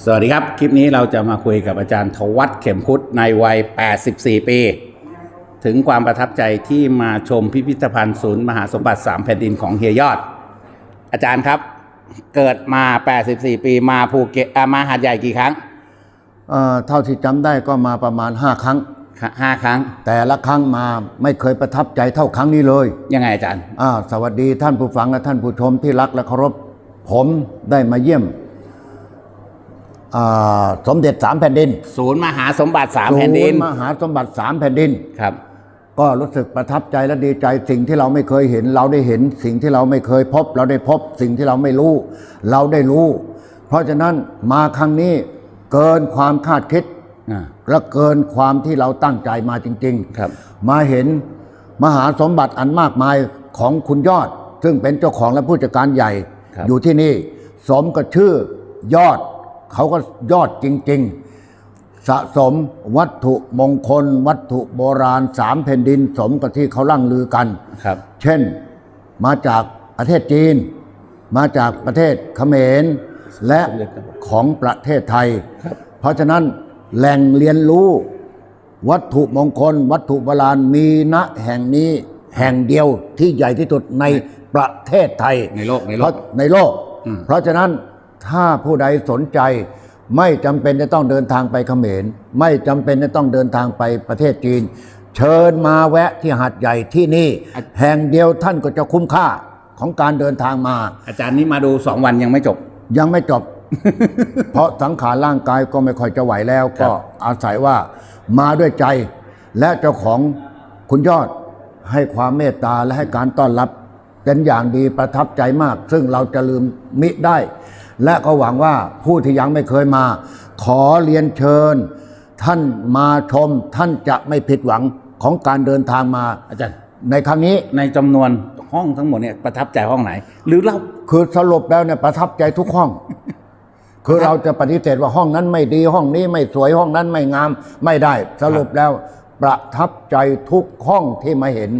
สวัสดีครับ คลิปนี้เราจะมาคุยกับอาจารย์ทวัฒน์เข็มพุทธในวัย 84 ปี ถึงความประทับใจที่มาชมพิพิธภัณฑ์ศูนย์มหาสมบัติ 3 แผ่นดินของเฮียยอด อาจารย์ครับเกิดมา 84 ปีมาภูเก็ตอ่ามาหาดใหญ่กี่ครั้งเอ่อเท่าที่จำได้ก็มาประมาณ 5 ครั้งห้าครั้ง แต่ละครั้งมาไม่เคยประทับใจเท่าครั้งนี้เลยยังไงอาจารย์ อ่าสวัสดีท่านผู้ฟังและท่านผู้ชมที่รักและเคารพ ผมได้มาเยี่ยม อ่าสมเด็จสามแผ่นดินศูนย์มหาสมบัติ3แผ่นดินศูย์มหาสมบัติสามแผ่นดิน ครับ ก็รู้สึกประทับใจและดีใจสิ่งที่เราไม่เคยเห็น เราได้เห็นสิ่งที่เราไม่เคยพบ เราได้พบสิ่งที่เราไม่รู้ เราได้รู้ เพราะฉะนั้นมาครั้งนี้เกินความคาดคิดอ่า และเกินความที่เราตั้งใจมาจริงครับ มาเห็นมหาสมบัติอันมากมายของคุณยอด ซึ่งเป็นเจ้าของและผู้จัดการใหญ่ ครับ อยู่ที่นี่ สมกับชื่อยอด เขาก็ยอดจริง ๆ สะสมวัตถุมงคล วัตถุโบราณสามแผ่นดินสมกับที่เขาล่ำลือกัน ครับ เช่นมาจากประเทศจีน มาจากประเทศเขมร และของประเทศไทย ครับ เพราะฉะนั้นแหล่งเรียนรู้ วัตถุมงคล วัตถุโบราณมีณแห่งนี้แห่งเดียวที่ใหญ่ที่สุดในประเทศไทยในโลกในโลเพราะกในโลก อืม เพราะฉะนั้น ถ้าผู้ใดสนใจ ไม่จำเป็นจะต้องเดินทางไปเขมร ไม่จำเป็นจะต้องเดินทางไปประเทศจีน เชิญมาแวะที่หาดใหญ่ที่นี่ แห่งเดียวท่านก็จะคุ้มค่าของการเดินทางมา อาจารย์นี่มาดู2วันยังไม่จบ ยังไม่จบ เพราะสังขารร่างกายก็ไม่ค่อยจะไหวแล้วครัก็บอาศัยว่ามาด้วยใจ และเจ้าของคุณยอดให้ความเมตตาและให้การต้อนรับเป็นอย่างดีประทับใจมาก ซึ่งเราจะลืมมิได้ และก็หวังว่าผู้ที่ยังไม่เคยมา ขอเรียนเชิญ ท่านมาชม ท่านจะไม่ผิดหวังของการเดินทางมาอาจารย์ในครั้งนี้ในจำนวนห้องทั้งหมดเนี่ยประทับใจห้องไหน หรือเราคือสรุปแล้วเนี่ยประทับใจทุกห้อง คือเราจะปฏิเสธว่าห้องนั้นไม่ดีห้องนี้ไม่สวยห้องนั้นไม่งามไม่ได้ สรุปแล้วประทับใจทุกห้องที่มาเห็น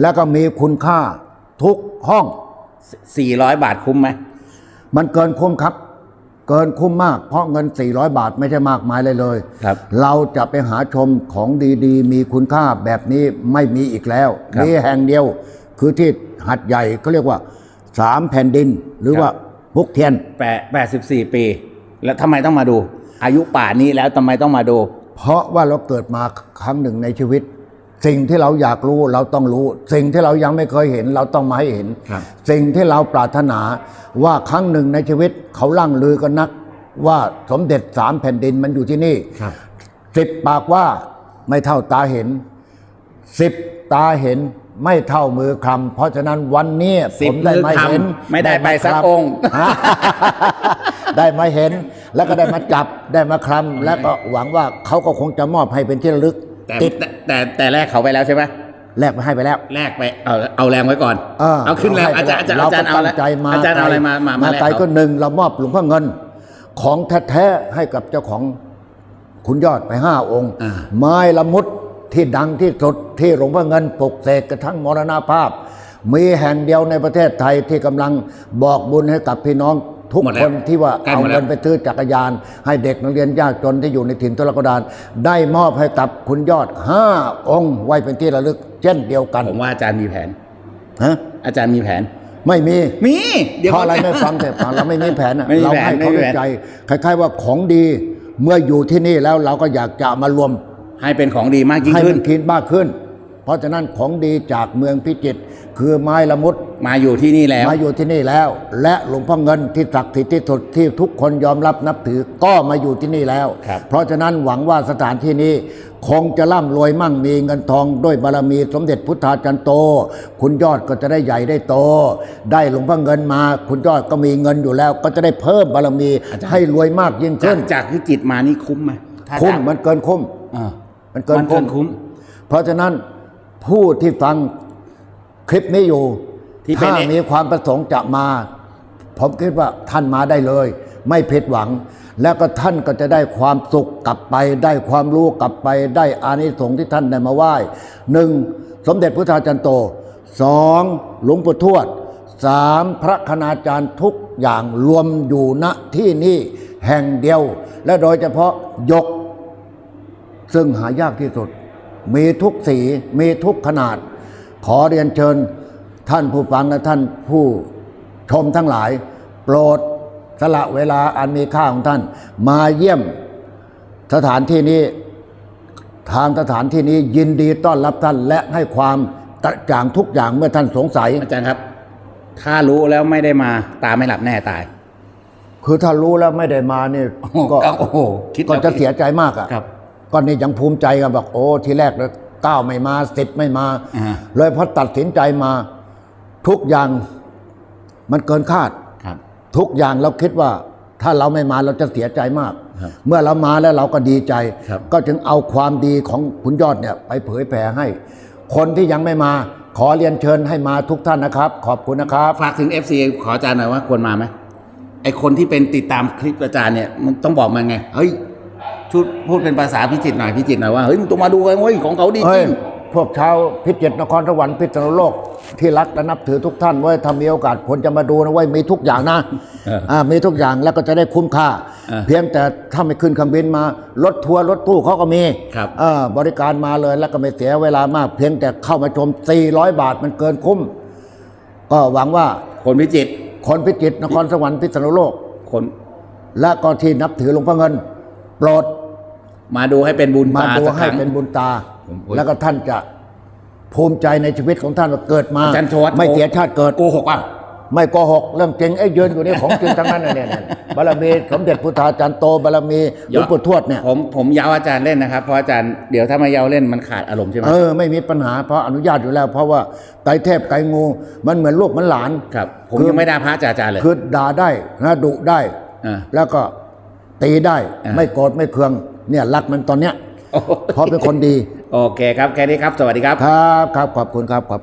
แล้วก็มีคุณค่าทุกห้อง 400 บาทคุ้มไหม มันเกินคุ้มครับ เกินคุ้มมาก เพราะเงิน 400 บาทไม่ใช่มากมายเลยเลย ครับ เราจะไปหาชมของดีๆ มีคุณค่าแบบนี้ไม่มีอีกแล้วครับมีแห่งเดียว คือที่หัดใหญ่เขาเรียกว่าสามแผ่นดิน หรือครับ ว่าพุกเทียน แปดแปดสิบสี่ปี แล้วทำไมต้องมาดู อายุป่านนี้แล้วทำไมต้องมาดู เพราะว่าเราเกิดมาครั้งหนึ่งในชีวิต สิ่งที่เราอยากรู้เราต้องรู้ สิ่งที่เรายังไม่เคยเห็นเราต้องมาให้เห็น ครับ สิ่งที่เราปรารถนาว่าครั้งหนึ่งในชีวิตเขาล่างลือกันนัก ว่าสมเด็จสามแผ่นดินมันอยู่ที่นี่ครับ สิบปากว่าไม่เท่าตาเห็นสิบตาเห็นไม่เท่ามือคำเพราะฉะนั้นวันนี้สิผบมได้มือมาเห็นคำไม่ได้ไปสักครับองค์ได้มาเห็นแล้วก็ได้มาจับได้มาคลำแล้วก็หวังว่าเขาก็คงจะมอบให้เป็นที่ระลึกแต่ติดแต่ แต่แต่แรกเขาไปแล้วใช่ไหมแลกไปให้ไปแล้วแรกไปเอาเอาแรงไว้ก่อนเขึ้นแรงให้อาไปจารย์อาจารย์เราอาจารย์ก็เอาอะไรตั้งใจมาอาจารย์เอาอะไรมามามามาแลกไกลเขาก็หนึ่งเรามอบหลวงพ่อเงิน ของแท้ๆให้กับเจ้าของคุณยอดไปห้าองค์ อ่า ไม้ละมุดที่ดังที่สุดที่หลวงพ่อเงินปลุกเสกกระทั่งมรณภาพ มีแห่งเดียวในประเทศไทยที่กำลังบอกบุญให้กับพี่น้อง ทุกหมดแล้คว นที่ว่าใกล้เอาหมดแล้ว เงินไปซื้อจักรยาน ให้เด็กนักเรียนยากจนที่อยู่ในถิ่นทุรกันดารได้มอบให้กับคุณยอดห้าองค์ไว้เป็นที่ระลึก เช่นเดียวกันผมว่าอาจารย์มีแผน ฮะอาจารย์มีแผน ไม่มี มี เดี๋ยวเพราะอะไรก่นไม่ฟังแต่ฟังเราไม่มีแผนอะไม่มีเราแผนให้เขาไม่มีด้วยแผน ใจคล้าย ๆ ว่าของดีเมื่ออยู่ที่นี่แล้วเราก็อยากจะเอามารวมให้เป็นของดีมากยิ่งให้ขึ้มัน นคิดมากขึ้น เพราะฉะนั้นของดีจากเมืองพิจิตร คือไม้ละมุดมาอยู่ที่นี่แล้ว มาอยู่ที่นี่แล้ว และหลวงพ่อเงินที่ศักดิ์สิทธิ์ที่สุดที่ทุกคนยอมรับนับถือก็มาอยู่ที่นี่แล้ว ครับ เพราะฉะนั้นหวังว่าสถานที่นี้ คงจะร่ำรวยมั่งมีเงินทองด้วยบารมีสมเด็จพุทธาจันโต คุณยอดก็จะได้ใหญ่ได้โต ได้หลวงพ่อเงินมา คุณยอดก็มีเงินอยู่แล้ว ก็จะได้เพิ่มบารมีอาจารย์ ให้รวยมากยิ่งจาขึ้กนจากพิจิตรมานี่คุ้มไหมถ้าคุ้มจากมันเกินคุ้ม อ่ามันเกินมันเกินคุ้มคุ้ม เพราะฉะนั้นผู้ที่ฟัง คลิปนี้อยู่ที่เป็นถ้ามีความประสงค์จะมา ผมคิดว่าท่านมาได้เลย ไม่ผิดหวัง แล้วก็ท่านก็จะได้ความสุขกลับไป ได้ความรู้กลับไป ได้อานิสงส์ที่ท่านได้มาไหว้หนึ่งสมเด็จพระธาจันโตสองหลวงปู่ทวดสามพระคณาจารย์ทุกอย่างรวมอยู่ณที่นี่แห่งเดียว และโดยเฉพาะยก ซึ่งหายากที่สุด มีทุกสี มีทุกขนาด ขอเรียนเชิญท่านผู้ฟังและท่านผู้ชมทั้งหลาย โปรดสละเวลาอันมีค่าของท่าน มาเยี่ยมสถานที่นี้ทางสถานที่นี้ยินดีต้อนรับท่านและให้ความกระจ่างทุกอย่างเมื่อท่านสงสัย อาจารย์ครับ ถ้ารู้แล้วไม่ได้มาตาไม่หลับแน่ตาย คือถ้ารู้แล้วไม่ได้มานี่ก็โอ้โหคิดก็แล้วจะเสียใจมากอะครับก็นี่ยังภูมิใจกันบอกโอ้ทีแรกเลย เก้าไม่มาสิบไม่มา อ่า เลยพอตัดสินใจมา ทุกอย่างมันเกินคาด ครับ ทุกอย่างเราคิดว่าถ้าเราไม่มาเราจะเสียใจมาก ครับเมื่อเรามาแล้วเราก็ดีใจ ครับ ก็จึงเอาความดีของคุณยอดเนี่ยไปเผยแผ่ให้ คนที่ยังไม่มาขอเรียนเชิญให้มาทุกท่านนะครับ ขอบคุณนะครับ ฝากถึง FC ขออาจารย์หน่อยว่าควรมาไหมไอคนที่เป็นติดตามคลิปอาจารย์เนี่ยมันต้องบอกมันไง เฮ้ย ชุดพูดเป็นภาษาพิจิตรหน่อยพิจิตรหน่อยว่าเฮ้ยมึงต้องมาดูกันเว้ยของเขาดีจเฮ้ริยงพวกชาวพิจิตรนครสวรรค์พิษณุโลกที่รักและนับถือทุกท่านเว้ยถ้ามีโอกาสควรจะมาดูนะเว้ยมีทุกอย่างนะเอออ่่ามีทุกอย่างแล้วก็จะได้คุ้มค่าเออเพียงแต่ถ้าไม่ขึ้นเครื่องบินมารถทัวร์รถตู้เขาก็มีครับอ่าบริการมาเลยแล้วก็ไม่เสียเวลามาก เพียงแต่เข้ามาชม 400 บาทมันเกินคุ้ม ก็หวังว่าคนพิจิตรคนพิจิตรนครสวรรค์พิษณุโลกคนและก็ที่นับถือหลวงพ่อเงิน โปรดมาดูให้เป็นบุญมาตาดูสักคให้รั้ง เป็นบุญตา ผมโอ้ยแล้วก็ท่านจะภูมิใจในชีวิตของท่านว่าเกิดมาอาจารย์ชวัฒน์ไม่เสียชาติเกิด โกหกป่ะ ไม่โกหกเรื่องจริงไอ้ยืนอยู่นี่ของจริงทั้งนั้นน่ะเนี่ยเนี่ยบารมีสมเด็จพุทธาจารย์โตบารมีหลวงปู่ทวดเนี่ย ผมผมเย้าอาจารย์เล่นนะครับ เพราะอาจารย์เดี๋ยวถ้ามาเย้าเล่นมันขาดอารมณ์ใช่ไหม เออไม่มีปัญหาเพราะอนุญาตอยู่แล้ว เพราะว่าไตรเทพไกรงูมันเหมือนลูกเหมือนหลาน ครับ ผมคือ ยังไม่ได้พระจากอาจารย์เลยคือด่าได้นะดุได้ อ่า แล้วก็ ตีได้อ่าไม่โกรธไม่เคือง เนี่ยรักมันตอนเนี้ยโอ้โหเพราะเป็นคนดี โอเคครับ แค่นี้ครับ สวัสดีครับ ครับครับขอบคุณครับขอบ